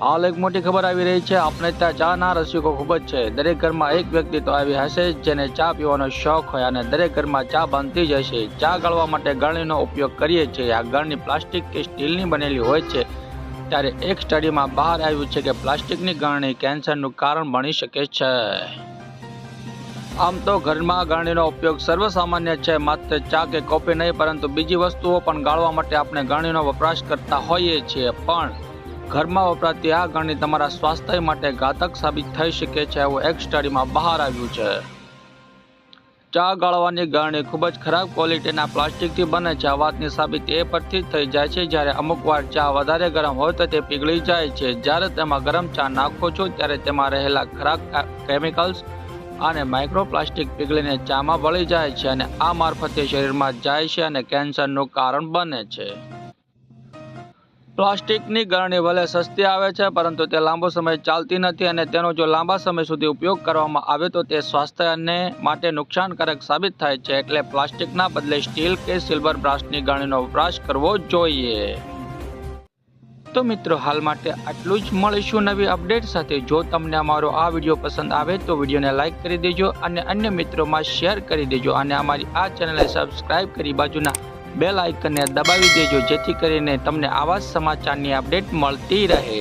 હાલ એક મોટી ખબર આવી રહી છે. આપણે ત્યાં ચા ના રસિકો ખૂબ જ છે. દરેક ઘરમાં એક વ્યક્તિ તો આવી હશે જેને ચા પીવાનો શોખ હોય અને દરેક ઘરમાં ચા બનતી જ હશે. ચા ગાળવા માટે ગળણીનો ઉપયોગ કરીએ છીએ. આ ગળણી પ્લાસ્ટિક કે સ્ટીલની બનેલી હોય છે. ત્યારે એક સ્ટડીમાં બહાર આવ્યું છે કે પ્લાસ્ટિકની ગળણી કેન્સરનું કારણ બની શકે છે. આમ તો ઘરમાં ગળણીનો ઉપયોગ સર્વસામાન્ય છે. માત્ર ચા કે કોફી નહીં, પરંતુ બીજી વસ્તુઓ પણ ગાળવા માટે આપણે ગાળણીનો વપરાશ કરતા હોઈએ છીએ. પણ ઘરમાં વપરાતી આ ગાળણી તમારા સ્વાસ્થ્ય માટે ઘાતક સાબિત થઈ શકે છે એવું એક સ્ટડીમાં બહાર આવ્યું છે. ચા ગાળવાની ગરણી ખૂબ જ ખરાબ ક્વોલિટીના પ્લાસ્ટિકથી બને છે. આ વાતની સાબિત એ પરથી થઈ જાય છે જ્યારે અમુક વાર ચા વધારે ગરમ હોય તો તે પીગળી જાય છે. જ્યારે તેમાં ગરમ ચા નાખો છો ત્યારે તેમાં રહેલા ખરાબ કેમિકલ્સ અને માઇક્રોપ્લાસ્ટિક પીગળીને ચામાં વળી જાય છે અને આ મારફતે શરીરમાં જાય છે અને કેન્સરનું કારણ બને છે. પ્લાસ્ટિકની ગરણી ભલે સસ્તી આવે છે, પરંતુ તે લાંબો સમય ચાલતી નથી અને તેનો જો લાંબા સમય સુધી ઉપયોગ કરવામાં આવે તો તે સ્વાસ્થ્યને માટે નુકસાનકારક સાબિત થાય છે. એટલે પ્લાસ્ટિકના બદલે સ્ટીલ કે સિલ્વર બ્રાસ્ટની ગરણીનો વપરાશ કરવો જોઈએ. તો મિત્રો, હાલ માટે આટલું જ. મળીશું નવી અપડેટ સાથે. જો તમને અમારો આ વીડિયો પસંદ આવે તો વિડીયોને લાઇક કરી દેજો અને અન્ય મિત્રોમાં શેર કરી દેજો અને અમારી આ ચેનલને સબસ્ક્રાઈબ કરી બાજુના બેલ આઇકનને દબાવી દેજો જેથી કરીને તમને આવા સમાચારની અપડેટ મળતી રહે.